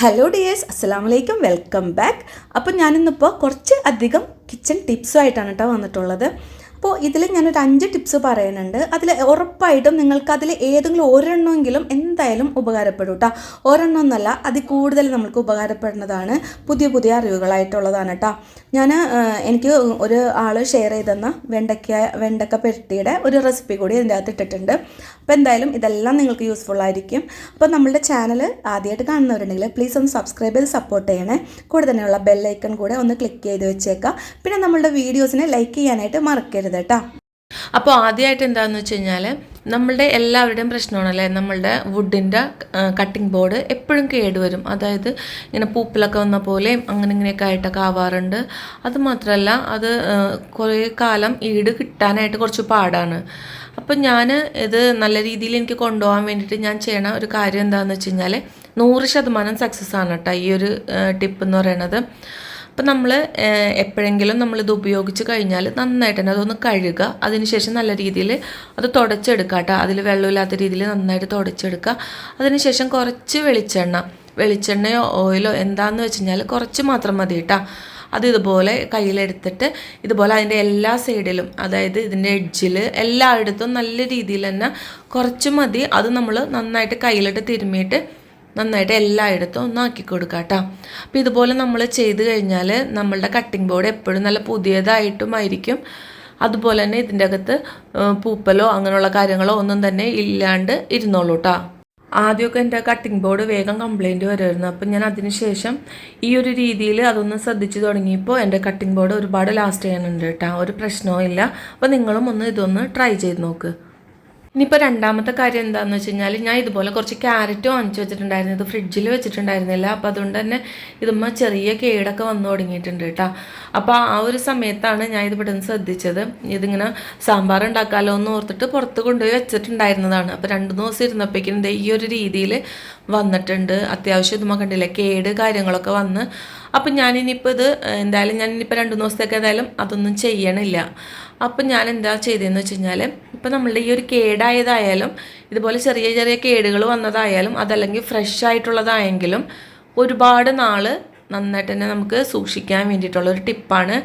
Hello dears അസ്സാം വലൈക്കും welcome back അപ്പോൾ ഞാനിന്നിപ്പോൾ കുറച്ച് അധികം കിച്ചൺ ടിപ്സുമായിട്ടാണ് കേട്ടോ വന്നിട്ടുള്ളത്. അപ്പോൾ ഇതിൽ ഞാനൊരു അഞ്ച് ടിപ്സ് പറയുന്നുണ്ട്. അതിൽ ഉറപ്പായിട്ടും നിങ്ങൾക്ക് അതിൽ ഏതെങ്കിലും ഒരെണ്ണമെങ്കിലും എന്തായാലും ഉപകാരപ്പെടും കേട്ടോ ഒരെണ്ണം എന്നല്ല അതിൽ കൂടുതൽ നമുക്ക് ഉപകാരപ്പെടുന്നതാണ്. പുതിയ പുതിയ അറിവുകളായിട്ടുള്ളതാണ് കേട്ടോ ഞാൻ എനിക്ക് ഒരു ആൾ ഷെയർ ചെയ്തെന്ന വെണ്ടയ്ക്ക വെണ്ടക്ക പെരട്ടിയുടെ ഒരു റെസിപ്പി കൂടി ഇതിന്റെ അകത്ത് ഇട്ടിട്ടുണ്ട്. അപ്പോൾ എന്തായാലും ഇതെല്ലാം നിങ്ങൾക്ക് യൂസ്ഫുൾ ആയിരിക്കും. അപ്പോൾ നമ്മളുടെ ചാനൽ ആദ്യമായിട്ട് കാണുന്നവരുണ്ടെങ്കിൽ പ്ലീസ് ഒന്ന് സബ്സ്ക്രൈബ് ചെയ്ത് സപ്പോർട്ട് ചെയ്യണേ. കൂടെ തന്നെയുള്ള ബെല്ലൈക്കൺ കൂടെ ഒന്ന് ക്ലിക്ക് ചെയ്ത് വെച്ചേക്കാം. പിന്നെ നമ്മളുടെ വീഡിയോസിനെ ലൈക്ക് ചെയ്യാനായിട്ട് മറക്കരുത്. കേട്ടോ. അപ്പോൾ ആദ്യമായിട്ട് എന്താണെന്ന് വെച്ച് കഴിഞ്ഞാൽ നമ്മളുടെ എല്ലാവരുടെയും പ്രശ്നമാണല്ലേ? നമ്മളുടെ വുഡിന്റെ കട്ടിംഗ് ബോർഡ് എപ്പോഴും കേടുവരും അതായത് ഇങ്ങനെ പൂപ്പിലൊക്കെ വന്ന പോലെ അങ്ങനെ ഇങ്ങനെയൊക്കെ ആയിട്ടൊക്കെ ആവാറുണ്ട്. അത് മാത്രമല്ല അത് കുറേ കാലം ഈട് കിട്ടാനായിട്ട് കുറച്ച് പാടാണ്. അപ്പം ഞാൻ ഇത് നല്ല രീതിയിൽ എനിക്ക് കൊണ്ടുപോകാൻ വേണ്ടിയിട്ട് ഞാൻ ചെയ്യണ ഒരു കാര്യം എന്താണെന്ന് വെച്ച് കഴിഞ്ഞാൽ നൂറ് ശതമാനം സക്സസ് ആണ് കേട്ടോ ഈ ഒരു ടിപ്പ് എന്ന് പറയുന്നത് അപ്പം നമ്മൾ എപ്പോഴെങ്കിലും നമ്മളിത് ഉപയോഗിച്ച് കഴിഞ്ഞാൽ നന്നായിട്ട് തന്നെ അതൊന്ന് കഴുകുക. അതിനുശേഷം നല്ല രീതിയിൽ അത് തുടച്ചെടുക്കുക കേട്ടോ അതിൽ വെള്ളമില്ലാത്ത രീതിയിൽ നന്നായിട്ട് തുടച്ചെടുക്കുക അതിനുശേഷം കുറച്ച് വെളിച്ചെണ്ണ. വെളിച്ചെണ്ണയോ ഓയിലോ എന്താണെന്ന് വെച്ച് കഴിഞ്ഞാൽ കുറച്ച് മാത്രം മതി കേട്ടോ അത് ഇതുപോലെ കയ്യിലെടുത്തിട്ട് ഇതുപോലെ അതിന്റെ എല്ലാ സൈഡിലും അതായത് ഇതിന്റെ എഡ്ജിൽ എല്ലായിടത്തും നല്ല രീതിയിൽ തന്നെ കുറച്ച് മതി. അത് നമ്മൾ നന്നായിട്ട് കയ്യിലിട്ട് തിരുമ്മിയിട്ട് നന്നായിട്ട് എല്ലായിടത്തും ഒന്ന് ആക്കി കൊടുക്കുക കേട്ടോ അപ്പോൾ ഇതുപോലെ നമ്മൾ ചെയ്ത് കഴിഞ്ഞാൽ നമ്മളുടെ കട്ടിംഗ് ബോർഡ് എപ്പോഴും നല്ല പുതിയതായിട്ടുമായിരിക്കും. അതുപോലെ തന്നെ ഇതിന്റെ അകത്ത് പൂപ്പലോ അങ്ങനെയുള്ള കാര്യങ്ങളോ ഒന്നും തന്നെ ഇല്ലാണ്ട് ഇരുന്നോളൂ കേട്ടോ ആദ്യമൊക്കെ എന്റെ കട്ടിംഗ് ബോർഡ് വേഗം കംപ്ലൈന്റ് വരുമായിരുന്നു അപ്പം ഞാൻ അതിന് ശേഷം ഈ ഒരു രീതിയിൽ അതൊന്ന് ശ്രദ്ധിച്ച് തുടങ്ങിയപ്പോൾ എന്റെ കട്ടിംഗ് ബോർഡ് ഒരുപാട് ലാസ്റ്റ് ചെയ്യാനുണ്ട് കേട്ടോ ഒരു പ്രശ്നവും ഇല്ല. അപ്പോൾ നിങ്ങളും ഒന്ന് ഇതൊന്ന് ട്രൈ ചെയ്ത് നോക്ക്. ഇനിയിപ്പോൾ രണ്ടാമത്തെ കാര്യം എന്താണെന്ന് വെച്ച് കഴിഞ്ഞാൽ ഞാൻ ഇതുപോലെ കുറച്ച് ക്യാരറ്റ് വാങ്ങിച്ചു വെച്ചിട്ടുണ്ടായിരുന്നു. ഇത് ഫ്രിഡ്ജിൽ വെച്ചിട്ടുണ്ടായിരുന്നില്ല. അപ്പോൾ അതുകൊണ്ട് തന്നെ ഇതുമ്മ ചെറിയ കേടൊക്കെ വന്നു തുടങ്ങിയിട്ടുണ്ട് കേട്ടോ. അപ്പോൾ ആ ഒരു സമയത്താണ് ഞാൻ ഇത് പെട്ടെന്ന് ശ്രദ്ധിച്ചത്. ഇതിങ്ങനെ സാമ്പാർ ഉണ്ടാക്കാമല്ലോ എന്ന് ഓർത്തിട്ട് പുറത്ത് കൊണ്ടുപോയി വെച്ചിട്ടുണ്ടായിരുന്നതാണ്. അപ്പോൾ രണ്ട് ദിവസം ഇരുന്നപ്പോഴേക്കും ഈ ഒരു രീതിയിൽ വന്നിട്ടുണ്ട്. അത്യാവശ്യം ഇതുമ്മ കണ്ടില്ല കേട് കാര്യങ്ങളൊക്കെ വന്ന്. അപ്പം ഞാനിനിയിപ്പോൾ ഇത് എന്തായാലും ഞാനിപ്പോൾ രണ്ട് രണ്ട് ദിവസത്തേക്ക് ഏതായാലും അതൊന്നും ചെയ്യണില്ല. അപ്പം ഞാൻ എന്താ ചെയ്തതെന്ന് വെച്ച് കഴിഞ്ഞാൽ ഇപ്പം നമ്മളുടെ ഈ ഒരു കേടായതായാലും ഇതുപോലെ ചെറിയ ചെറിയ കേടുകൾ വന്നതായാലും അതല്ലെങ്കിൽ ഫ്രഷ് ആയിട്ടുള്ളതായെങ്കിലും ഒരുപാട് നാൾ നന്നായിട്ട് തന്നെ നമുക്ക് സൂക്ഷിക്കാൻ വേണ്ടിയിട്ടുള്ള ഒരു ടിപ്പാണ്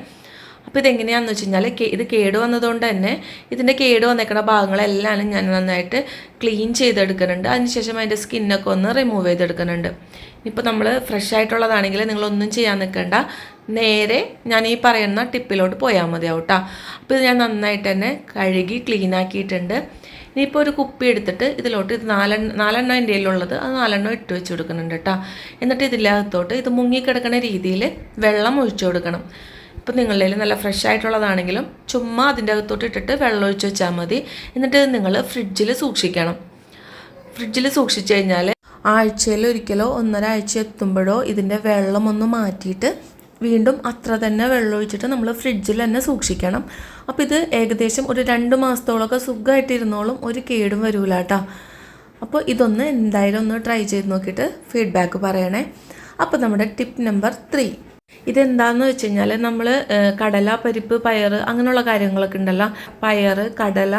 അപ്പോൾ ഇതെങ്ങനെയാണെന്ന് വെച്ച് കഴിഞ്ഞാൽ ഇത് കേട് വന്നതുകൊണ്ട് തന്നെ ഇതിന്റെ കേട് വന്നേക്കുന്ന ഭാഗങ്ങളെല്ലാം ഞാൻ നന്നായിട്ട് ക്ലീൻ ചെയ്തെടുക്കുന്നുണ്ട്. അതിനുശേഷം അതിന്റെ സ്കിന്നൊക്കെ ഒന്ന് റിമൂവ് ചെയ്തെടുക്കുന്നുണ്ട്. ഇപ്പോൾ നമ്മൾ ഫ്രഷ് ആയിട്ടുള്ളതാണെങ്കിൽ നിങ്ങളൊന്നും ചെയ്യാൻ നിൽക്കണ്ട നേരെ ഞാൻ ഈ പറയുന്ന ടിപ്പിലോട്ട് പോയാൽ മതിയാവും കേട്ടോ അപ്പോൾ ഇത് ഞാൻ നന്നായിട്ട് തന്നെ കഴുകി ക്ലീൻ ആക്കിയിട്ടുണ്ട്. ഇനിയിപ്പോൾ ഒരു കുപ്പി എടുത്തിട്ട് ഇതിലോട്ട് ഇത് നാലെണ്ണ നാലെണ്ണം എന്റെ കയ്യിലുള്ളത് അത് നാലെണ്ണം ഇട്ട് വെച്ച് കൊടുക്കുന്നുണ്ട് കേട്ടോ എന്നിട്ട് ഇതില്ലാത്തോട്ട് ഇത് മുങ്ങിക്കിടക്കുന്ന രീതിയിൽ വെള്ളം ഒഴിച്ചു കൊടുക്കണം. ഇപ്പം നിങ്ങളുടെ നല്ല ഫ്രഷ് ആയിട്ടുള്ളതാണെങ്കിലും ചുമ്മാ അതിന്റെ അകത്തോട്ട് ഇട്ടിട്ട് വെള്ളം ഒഴിച്ച് വെച്ചാൽ മതി. എന്നിട്ട് നിങ്ങൾ ഫ്രിഡ്ജിൽ സൂക്ഷിക്കണം. ഫ്രിഡ്ജിൽ സൂക്ഷിച്ചു കഴിഞ്ഞാൽ ആഴ്ചയിൽ ഒരിക്കലോ ഒന്നര ആഴ്ച എത്തുമ്പോഴോ ഇതിന്റെ വെള്ളം ഒന്ന് മാറ്റിയിട്ട് വീണ്ടും അത്ര തന്നെ വെള്ളമൊഴിച്ചിട്ട് നമ്മൾ ഫ്രിഡ്ജിൽ തന്നെ സൂക്ഷിക്കണം. അപ്പോൾ ഇത് ഏകദേശം ഒരു രണ്ട് മാസത്തോളമൊക്കെ സുഖമായിട്ട് ഇരുന്നോളും ഒരു കേടും വരൂല കേട്ടോ. അപ്പോൾ ഇതൊന്ന് എന്തായാലും ഒന്ന് ട്രൈ ചെയ്ത് നോക്കിയിട്ട് ഫീഡ്ബാക്ക് പറയണേ. അപ്പോൾ നമ്മുടെ ടിപ്പ് നമ്പർ ത്രീ ഇതെന്താന്ന് വെച്ച് കഴിഞ്ഞാൽ നമ്മൾ കടല പരിപ്പ് പയർ അങ്ങനെയുള്ള കാര്യങ്ങളൊക്കെ ഉണ്ടല്ലോ. പയർ കടല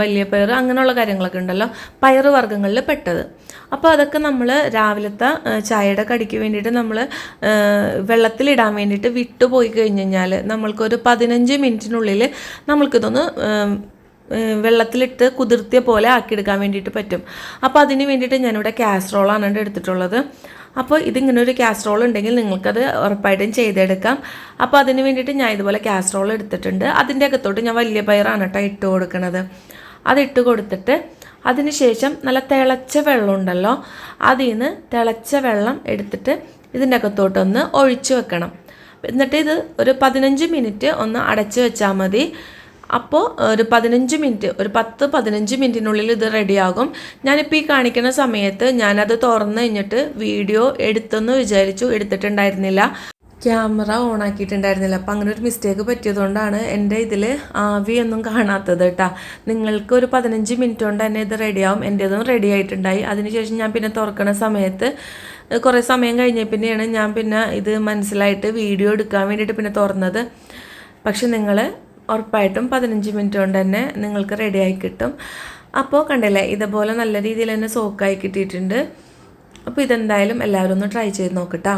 വലിയ പയർ അങ്ങനെയുള്ള കാര്യങ്ങളൊക്കെ ഉണ്ടല്ലോ. പയർ വർഗങ്ങളിൽ പെട്ടത്. അപ്പോൾ അതൊക്കെ നമ്മൾ രാവിലത്തെ ചായയുടെ കടിക്ക് വേണ്ടിയിട്ട് നമ്മൾ വെള്ളത്തിലിടാൻ വേണ്ടിയിട്ട് വിട്ടു പോയി കഴിഞ്ഞ് കഴിഞ്ഞാൽ നമ്മൾക്കൊരു പതിനഞ്ച് മിനിറ്റിനുള്ളിൽ നമ്മൾക്കിതൊന്ന് വെള്ളത്തിലിട്ട് കുതിർത്തിയ പോലെ ആക്കിയെടുക്കാൻ വേണ്ടിയിട്ട് പറ്റും. അപ്പോൾ അതിന് വേണ്ടിയിട്ട് ഞാനിവിടെ കാസറോളാണ് എടുത്തിട്ടുള്ളത്. അപ്പോൾ ഇതിങ്ങനെ ഒരു കാസ്ട്രോൾ ഉണ്ടെങ്കിൽ നിങ്ങൾക്കത് ഉറപ്പായിട്ടും ചെയ്തെടുക്കാം. അപ്പോൾ അതിന് വേണ്ടിയിട്ട് ഞാൻ ഇതുപോലെ കാസ്ട്രോൾ എടുത്തിട്ടുണ്ട്. അതിന്റെ അകത്തോട്ട് ഞാൻ വലിയ പയറാണ് കേട്ടോ ഇട്ട് കൊടുക്കുന്നത് അതിട്ട് കൊടുത്തിട്ട് അതിന് ശേഷം നല്ല തിളച്ച വെള്ളം ഉണ്ടല്ലോ അതിൽ നിന്ന് തിളച്ച വെള്ളം എടുത്തിട്ട് ഇതിന്റെ അകത്തോട്ടൊന്ന് ഒഴിച്ചു വെക്കണം. എന്നിട്ട് ഇത് ഒരു പതിനഞ്ച് മിനിറ്റ് ഒന്ന് അടച്ചു വെച്ചാൽ മതി. അപ്പോൾ ഒരു പതിനഞ്ച് മിനിറ്റ് ഒരു പത്ത് പതിനഞ്ച് മിനിറ്റിനുള്ളിൽ ഇത് റെഡിയാകും. ഞാനിപ്പോൾ ഈ കാണിക്കുന്ന സമയത്ത് ഞാനത് തുറന്നു കഴിഞ്ഞിട്ട് വീഡിയോ എടുത്തെന്ന് വിചാരിച്ചു എടുത്തിട്ടുണ്ടായിരുന്നില്ല. ക്യാമറ ഓൺ ആക്കിയിട്ടുണ്ടായിരുന്നില്ല അപ്പം അങ്ങനെ ഒരു മിസ്റ്റേക്ക് പറ്റിയതുകൊണ്ടാണ് എന്റെ ഇതിൽ ആവിയൊന്നും കാണാത്തത് കേട്ടോ. നിങ്ങൾക്ക് ഒരു പതിനഞ്ച് മിനിറ്റ് കൊണ്ട് തന്നെ ഇത് റെഡിയാവും. എന്റേതും റെഡി ആയിട്ടുണ്ടായി. അതിനുശേഷം ഞാൻ പിന്നെ തുറക്കുന്ന സമയത്ത് കുറേ സമയം കഴിഞ്ഞ പിന്നെയാണ് ഞാൻ പിന്നെ ഇത് മനസ്സിലായിട്ട് വീഡിയോ എടുക്കാൻ വേണ്ടിയിട്ട് പിന്നെ തുറന്നത്. പക്ഷെ നിങ്ങൾ ഉറപ്പായിട്ടും പതിനഞ്ച് മിനിറ്റ് കൊണ്ട് തന്നെ നിങ്ങൾക്ക് റെഡിയായി കിട്ടും. അപ്പോൾ കണ്ടില്ലേ ഇതുപോലെ നല്ല രീതിയിൽ തന്നെ സോക്കായി കിട്ടിയിട്ടുണ്ട്. അപ്പോൾ ഇതെന്തായാലും എല്ലാവരും ഒന്ന് ട്രൈ ചെയ്ത് നോക്കട്ടാ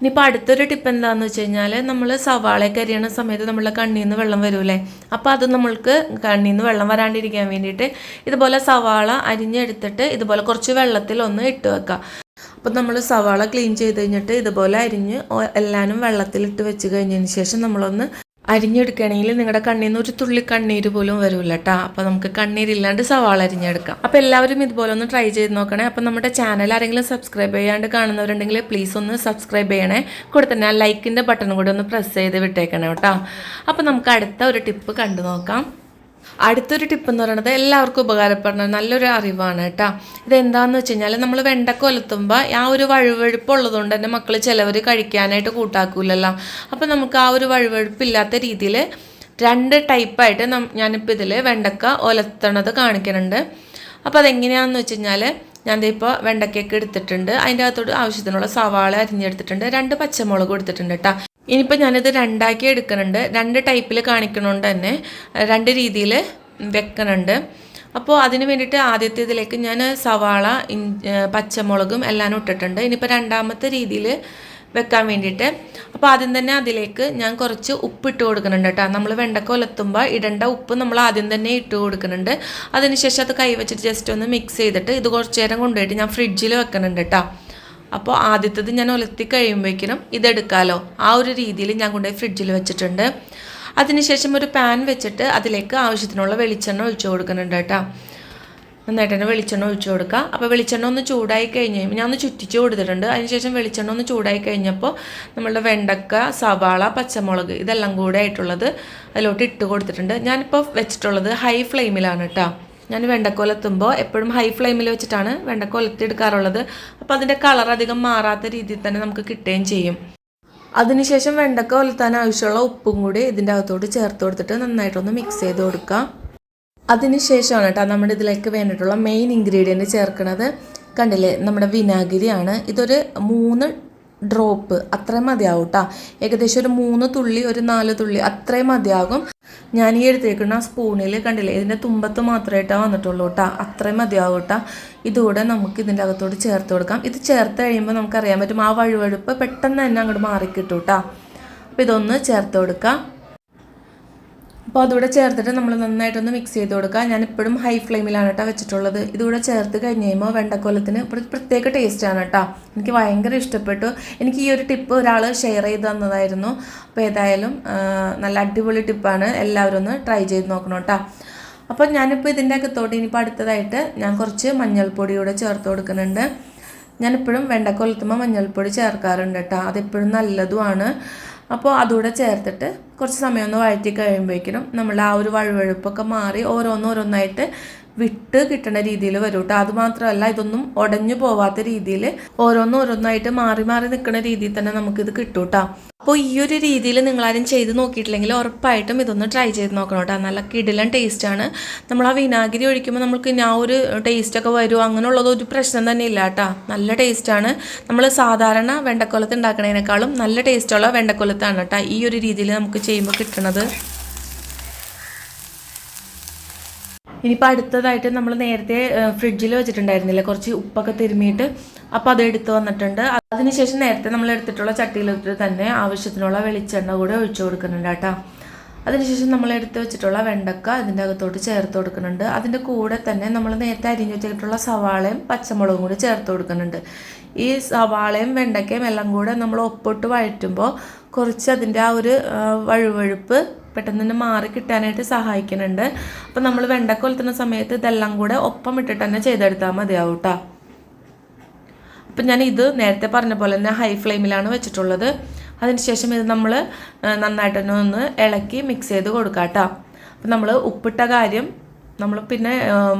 ഇനിയിപ്പോൾ അടുത്തൊരു ടിപ്പ് എന്താണെന്ന് വെച്ച് കഴിഞ്ഞാൽ നമ്മൾ സവാളയൊക്കെ അരിയണ സമയത്ത് നമ്മളുടെ കണ്ണിൽ നിന്ന് വെള്ളം വരുമല്ലേ അപ്പോൾ അത് നമ്മൾക്ക് കണ്ണിൽ നിന്ന് വെള്ളം വരാണ്ടിരിക്കാൻ വേണ്ടിയിട്ട് ഇതുപോലെ സവാള അരിഞ്ഞെടുത്തിട്ട് ഇതുപോലെ കുറച്ച് വെള്ളത്തിൽ ഒന്ന് ഇട്ട് വെക്കുക അപ്പോൾ നമ്മൾ സവാള ക്ലീൻ ചെയ്ത് കഴിഞ്ഞിട്ട് ഇതുപോലെ അരിഞ്ഞ് എല്ലാനും വെള്ളത്തിലിട്ട് വെച്ച് കഴിഞ്ഞതിന് ശേഷം നമ്മളൊന്ന് അരിഞ്ഞെടുക്കുകയാണെങ്കിൽ നിങ്ങളുടെ കണ്ണിൽ നിന്ന് ഒരു തുള്ളി കണ്ണീര് പോലും വരില്ല കേട്ടോ അപ്പോൾ നമുക്ക് കണ്ണീരില്ലാണ്ട് സവാള അരിഞ്ഞെടുക്കാം. അപ്പോൾ എല്ലാവരും ഇതുപോലെ ഒന്ന് ട്രൈ ചെയ്ത് നോക്കണേ. അപ്പോൾ നമ്മുടെ ചാനൽ ആരെങ്കിലും സബ്സ്ക്രൈബ് ചെയ്യാണ്ട് കാണുന്നവരുണ്ടെങ്കിൽ പ്ലീസ് ഒന്ന് സബ്സ്ക്രൈബ് ചെയ്യണേ. കൂടെ തന്നെ ആ ലൈക്കിന്റെ ബട്ടൺ കൂടി ഒന്ന് പ്രസ് ചെയ്ത് വിട്ടേക്കണേ കേട്ടോ അപ്പോൾ നമുക്ക് അടുത്ത ഒരു ടിപ്പ് കണ്ടു നോക്കാം. അടുത്തൊരു ടിപ്പ് എന്ന് പറയുന്നത് എല്ലാവർക്കും ഉപകാരപ്പെടുന്ന നല്ലൊരു അറിവാണ് കേട്ടോ ഇതെന്താണെന്ന് വെച്ച് കഴിഞ്ഞാൽ നമ്മൾ വെണ്ടക്ക ഒലത്തുമ്പോൾ ആ ഒരു വഴുവഴുപ്പ് ഉള്ളതുകൊണ്ട് തന്നെ മക്കൾ ചിലവർ കഴിക്കാനായിട്ട് കൂട്ടാക്കൂലല്ലോ. അപ്പോൾ നമുക്ക് ആ ഒരു വഴുവഴുപ്പില്ലാത്ത രീതിയിൽ രണ്ട് ടൈപ്പായിട്ട് നം ഞാനിപ്പോൾ ഇതിൽ വെണ്ടക്ക ഒലത്തണത് കാണിക്കുന്നുണ്ട് അപ്പോൾ അതെങ്ങനെയാണെന്ന് വെച്ച് കഴിഞ്ഞാൽ ഇപ്പോൾ വെണ്ടക്കയൊക്കെ എടുത്തിട്ടുണ്ട്. അതിന്റെ അകത്തോട് ആവശ്യത്തിനുള്ള സവാള അരിഞ്ഞെടുത്തിട്ടുണ്ട്. രണ്ട് പച്ചമുളക് എടുത്തിട്ടുണ്ട് കേട്ടോ ഇനിയിപ്പോൾ ഞാനിത് രണ്ടാക്കി എടുക്കുന്നുണ്ട്. രണ്ട് ടൈപ്പിൽ കാണിക്കണോണ്ട് തന്നെ രണ്ട് രീതിയിൽ വെക്കണുണ്ട്. അപ്പോൾ അതിന് വേണ്ടിയിട്ട് ആദ്യത്തെ ഇതിലേക്ക് ഞാൻ സവാള പച്ചമുളകും എല്ലാം ഇട്ടിട്ടുണ്ട്. ഇനിയിപ്പോൾ രണ്ടാമത്തെ രീതിയിൽ വെക്കാൻ വേണ്ടിയിട്ട്. അപ്പോൾ ആദ്യം തന്നെ അതിലേക്ക് ഞാൻ കുറച്ച് ഉപ്പ് ഇട്ട് കൊടുക്കുന്നുണ്ട് കേട്ടോ. നമ്മൾ വെണ്ടക്ക ഒലത്തുമ്പോൾ ഇടേണ്ട ഉപ്പ് നമ്മൾ ആദ്യം തന്നെ ഇട്ട് കൊടുക്കുന്നുണ്ട്. അതിനുശേഷം അത് കൈവച്ചിട്ട് ജസ്റ്റ് ഒന്ന് മിക്സ് ചെയ്തിട്ട് ഇത് കുറച്ച് നേരം കൊണ്ടുപോയിട്ട് ഞാൻ ഫ്രിഡ്ജിൽ വെക്കുന്നുണ്ട് കേട്ടോ. അപ്പോൾ ആദ്യത്തേത് ഞാൻ ഒലത്തി കഴിയുമ്പോഴേക്കിനും ഇതെടുക്കാമല്ലോ ആ ഒരു രീതിയിൽ ഞാൻ കൊണ്ടുപോയി ഫ്രിഡ്ജിൽ വെച്ചിട്ടുണ്ട്. അതിനുശേഷം ഒരു പാൻ വെച്ചിട്ട് അതിലേക്ക് ആവശ്യത്തിനുള്ള വെളിച്ചെണ്ണ ഒഴിച്ചു കൊടുക്കുന്നുണ്ട് കേട്ടോ. നന്നായിട്ട് തന്നെ വെളിച്ചെണ്ണ ഒഴിച്ചു കൊടുക്കുക. അപ്പോൾ വെളിച്ചെണ്ണ ഒന്ന് ചൂടായി കഴിഞ്ഞ് ഞാൻ ഒന്ന് ചുറ്റിച്ച് കൊടുത്തിട്ടുണ്ട്. അതിനുശേഷം വെളിച്ചെണ്ണ ഒന്ന് ചൂടായി കഴിഞ്ഞപ്പോൾ നമ്മളുടെ വെണ്ടക്ക സവാള പച്ചമുളക് ഇതെല്ലാം കൂടെ ആയിട്ടുള്ളത് അതിലോട്ട് ഇട്ട് കൊടുത്തിട്ടുണ്ട്. ഞാനിപ്പോൾ വെച്ചിട്ടുള്ളത് ഹൈ ഫ്ലെയിമിലാണ് കേട്ടോ. ഞാൻ വെണ്ടക്കോലെത്തുമ്പോൾ എപ്പോഴും ഹൈ ഫ്ലെയിമിൽ വെച്ചിട്ടാണ് വെണ്ടക്ക ഒലത്തിയെടുക്കാറുള്ളത് അപ്പോൾ അതിന്റെ കളർ അധികം മാറാത്ത രീതിയിൽ തന്നെ നമുക്ക് കിട്ടുകയും ചെയ്യും. അതിനുശേഷം വെണ്ടക്ക ഒലത്താൻ ആവശ്യമുള്ള ഉപ്പും കൂടി ഇതിന്റെ അകത്തോട്ട് ചേർത്ത് കൊടുത്തിട്ട് നന്നായിട്ടൊന്ന് മിക്സ് ചെയ്ത് കൊടുക്കാം. അതിനുശേഷമാണ് കേട്ടോ നമ്മുടെ ഇതിലേക്ക് വേണ്ടിയിട്ടുള്ള മെയിൻ ഇൻഗ്രീഡിയന്റ് ചേർക്കുന്നത് കണ്ടില്ലേ നമ്മുടെ വിനാഗിരിയാണ്. ഇതൊരു മൂന്ന് ഡ്രോപ്പ് അത്രയും മതിയാവും കേട്ടോ ഏകദേശം ഒരു മൂന്ന് തുള്ളി ഒരു നാല് തുള്ളി അത്രയും മതിയാകും. ഞാൻ ഈ എടുത്തേക്കുന്ന സ്പൂണിൽ കണ്ടില്ലേ ഇതിന്റെ തുമ്പത്ത് മാത്രമായിട്ടാണ് വന്നിട്ടുള്ളൂ കേട്ടോ അത്രയും മതിയാവും കേട്ടോ ഇതുകൂടെ നമുക്ക് ഇതിന്റെ അകത്തോട്ട് ചേർത്ത് കൊടുക്കാം. ഇത് ചേർത്ത് കഴിയുമ്പോൾ നമുക്കറിയാൻ പറ്റും ആ വഴുവഴുപ്പ് പെട്ടെന്ന് തന്നെ അങ്ങോട്ട് മാറിക്കിട്ടും കേട്ടോ അപ്പോൾ ഇതൊന്ന് ചേർത്ത് കൊടുക്കാം. അപ്പോൾ അതുകൂടെ ചേർത്തിട്ട് നമ്മൾ നന്നായിട്ടൊന്ന് മിക്സ് ചെയ്ത് കൊടുക്കുക ഞാൻ ഇപ്പോഴും ഹൈ ഫ്ലെയിമിലാണ് കേട്ടോ വെച്ചിട്ടുള്ളത്. ഇതുകൂടെ ചേർത്ത് കഴിഞ്ഞ് കഴിയുമ്പോൾ വെണ്ടക്കോലത്തിന് ഒരു പ്രത്യേക ടേസ്റ്റാണ് കേട്ടോ എനിക്ക് ഭയങ്കര ഇഷ്ടപ്പെട്ടു. എനിക്ക് ഈ ഒരു ടിപ്പ് ഒരാൾ ഷെയർ ചെയ്ത് തന്നതായിരുന്നു. അപ്പോൾ ഏതായാലും നല്ല അടിപൊളി ടിപ്പാണ് എല്ലാവരും ഒന്ന് ട്രൈ ചെയ്ത് നോക്കണം കേട്ടോ അപ്പോൾ ഞാനിപ്പോൾ ഇതിന്റെ അകത്തോട്ട് ഇനിയിപ്പോൾ അടുത്തതായിട്ട് ഞാൻ കുറച്ച് മഞ്ഞൾപ്പൊടി കൂടെ ചേർത്ത് കൊടുക്കുന്നുണ്ട്. ഞാനിപ്പോഴും വെണ്ടക്കൊലത്തുമ്പോൾ മഞ്ഞൾപ്പൊടി ചേർക്കാറുണ്ട് കേട്ടോ അതെപ്പോഴും നല്ലതുമാണ്. അപ്പോൾ അതുകൂടെ ചേർത്തിട്ട് കുറച്ച് സമയം ഒന്ന് വഴറ്റി കഴിയുമ്പോഴേക്കിനും നമ്മൾ ആ ഒരു വഴുവഴുപ്പൊക്കെ മാറി ഓരോന്നോരോന്നായിട്ട് വിട്ട് കിട്ടുന്ന രീതിയിൽ വരും കേട്ടോ. അത് മാത്രമല്ല ഇതൊന്നും ഉടഞ്ഞു പോവാത്ത രീതിയിൽ ഓരോന്നോരോന്നായിട്ട് മാറി മാറി നിൽക്കുന്ന രീതിയിൽ തന്നെ നമുക്കിത് കിട്ടും കേട്ടോ. അപ്പോൾ ഈ ഒരു രീതിയിൽ നിങ്ങളാരും ചെയ്ത് നോക്കിയിട്ടില്ലെങ്കിൽ ഉറപ്പായിട്ടും ഇതൊന്ന് ട്രൈ ചെയ്ത് നോക്കണം കേട്ടോ. നല്ല കിടിലൻ ടേസ്റ്റാണ് നമ്മൾ ആ വിനാഗിരി ഒഴിക്കുമ്പോൾ നമുക്ക് ഇനി ആ ഒരു ടേസ്റ്റൊക്കെ വരും അങ്ങനെയുള്ളത് ഒരു പ്രശ്നം തന്നെ ഇല്ല കേട്ടോ. നല്ല ടേസ്റ്റാണ് നമ്മൾ സാധാരണ വെണ്ടക്കൊലത്ത് ഉണ്ടാക്കുന്നതിനേക്കാളും നല്ല ടേസ്റ്റുള്ള വെണ്ടക്കൊലത്താണ് കേട്ടോ. ഈ ഒരു രീതിയിൽ നമുക്ക് ചെയ്യുമ്പോൾ കിട്ടണത് ഇനിയിപ്പോൾ അടുത്തതായിട്ട് നമ്മൾ നേരത്തെ ഫ്രിഡ്ജിൽ വെച്ചിട്ടുണ്ടായിരുന്നില്ല? കുറച്ച് ഉപ്പൊക്കെ തിരുമിയിട്ട് അപ്പോൾ അത് എടുത്ത് വന്നിട്ടുണ്ട്. അതിനുശേഷം നേരത്തെ നമ്മൾ എടുത്തിട്ടുള്ള ചട്ടിയിലിട്ട് തന്നെ ആവശ്യത്തിനുള്ള വെളിച്ചെണ്ണ കൂടെ ഒഴിച്ചു കൊടുക്കുന്നുണ്ട് കേട്ടോ. അതിനുശേഷം നമ്മൾ എടുത്ത് വെച്ചിട്ടുള്ള വെണ്ടക്ക അതിന്റെ അകത്തോട്ട് ചേർത്ത് കൊടുക്കുന്നുണ്ട്. അതിന്റെ കൂടെ തന്നെ നമ്മൾ നേരത്തെ അരിഞ്ഞു വെച്ചിട്ടുള്ള സവാളയും പച്ചമുളകും കൂടി ചേർത്ത് കൊടുക്കുന്നുണ്ട്. ഈ സവാളയും വെണ്ടക്കയും എല്ലാം കൂടെ നമ്മൾ ഒപ്പിട്ട് വഴറ്റുമ്പോൾ കുറച്ച് അതിന്റെ ആ ഒരു വഴുവഴുപ്പ് പെട്ടെന്ന് തന്നെ മാറി കിട്ടാനായിട്ട് സഹായിക്കുന്നുണ്ട്. അപ്പം നമ്മൾ വെണ്ടക്ക കൊലത്തുന്ന സമയത്ത് ഇതെല്ലാം കൂടെ ഒപ്പം ഇട്ടിട്ട് തന്നെ ചെയ്തെടുത്താൽ മതിയാവും കേട്ടോ അപ്പം ഞാൻ ഇത് നേരത്തെ പറഞ്ഞ പോലെ തന്നെ ഹൈ ഫ്ലെയിമിലാണ് വെച്ചിട്ടുള്ളത്. അതിനുശേഷം ഇത് നമ്മൾ നന്നായിട്ട് തന്നെ ഒന്ന് ഇളക്കി മിക്സ് ചെയ്ത് കൊടുക്കാം കേട്ടോ അപ്പം നമ്മൾ ഉപ്പിട്ട കാര്യം നമ്മൾ പിന്നെ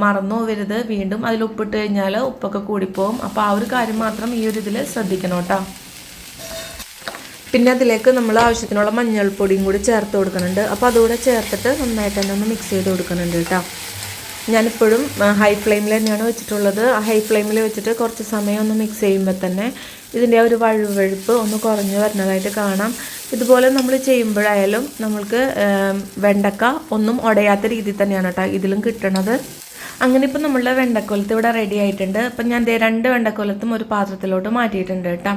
മറന്നു പോകരുത് വീണ്ടും അതിൽ ഉപ്പിട്ട് കഴിഞ്ഞാൽ ഉപ്പൊക്കെ കൂടിപ്പോവും. അപ്പോൾ ആ ഒരു കാര്യം മാത്രം ഈ ഒരു ഇതിൽ ശ്രദ്ധിക്കണം കേട്ടോ പിന്നെ അതിലേക്ക് നമ്മൾ ആവശ്യത്തിനുള്ള മഞ്ഞൾപ്പൊടിയും കൂടി ചേർത്ത് കൊടുക്കുന്നുണ്ട്. അപ്പോൾ അതുകൂടെ ചേർത്തിട്ട് നന്നായിട്ട് തന്നെ ഒന്ന് മിക്സ് ചെയ്ത് കൊടുക്കുന്നുണ്ട് കേട്ടോ. ഞാനിപ്പോഴും ഹൈ ഫ്ലെയിമിൽ തന്നെയാണ് വെച്ചിട്ടുള്ളത്. ആ ഹൈ ഫ്ലെയിമിൽ വെച്ചിട്ട് കുറച്ച് സമയം ഒന്ന് മിക്സ് ചെയ്യുമ്പോൾ തന്നെ ഇതിന്റെ ഒരു വഴുവഴുപ്പ് ഒന്ന് കുറഞ്ഞു വരുന്നതായിട്ട് കാണാം. ഇതുപോലെ നമ്മൾ ചെയ്യുമ്പോഴായാലും നമ്മൾക്ക് വെണ്ടക്ക ഒന്നും ഉടയാത്ത രീതിയിൽ തന്നെയാണ് കേട്ടോ ഇതിലും കിട്ടണത്. അങ്ങനെ ഇപ്പം നമ്മളുടെ വെണ്ടക്കൊലത്ത് ഇവിടെ റെഡി ആയിട്ടുണ്ട്. അപ്പം ഞാൻ രണ്ട് വെണ്ടക്കൊലത്തും ഒരു പാത്രത്തിലോട്ട് മാറ്റിയിട്ടുണ്ട് കേട്ടോ.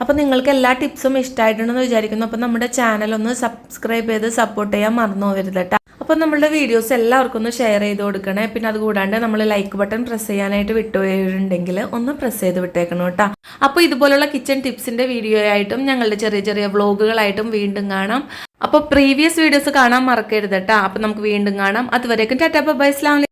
അപ്പോൾ നിങ്ങൾക്ക് എല്ലാ ടിപ്സും ഇഷ്ടമായിട്ടുണ്ടെന്ന് വിചാരിക്കുന്നു. അപ്പോൾ നമ്മുടെ ചാനൽ ഒന്ന് സബ്സ്ക്രൈബ് ചെയ്ത് സപ്പോർട്ട് ചെയ്യാൻ മറന്നു പോകരുത് കേട്ടോ. അപ്പോൾ നമ്മളുടെ വീഡിയോസ് എല്ലാവർക്കും ഒന്ന് ഷെയർ ചെയ്ത് കൊടുക്കണേ. പിന്നെ അതുകൂടാണ്ട് നമ്മൾ ലൈക്ക് ബട്ടൺ പ്രസ് ചെയ്യാനായിട്ട് വിട്ടുപോയിട്ടുണ്ടെങ്കിൽ ഒന്ന് പ്രസ് ചെയ്ത് വിട്ടേക്കണം കേട്ടോ. അപ്പോൾ ഇതുപോലുള്ള കിച്ചൺ ടിപ്സിന്റെ വീഡിയോ ആയിട്ടും ഞങ്ങളുടെ ചെറിയ ചെറിയ വ്ലോഗുകളായിട്ടും വീണ്ടും കാണാം. അപ്പോൾ പ്രീവിയസ് വീഡിയോസ് കാണാൻ മറക്കരുത് കേട്ടോ. അപ്പോൾ നമുക്ക് വീണ്ടും കാണാം. അതുവരേക്കും ടാറ്റാ ബൈ ഇസ്ലാം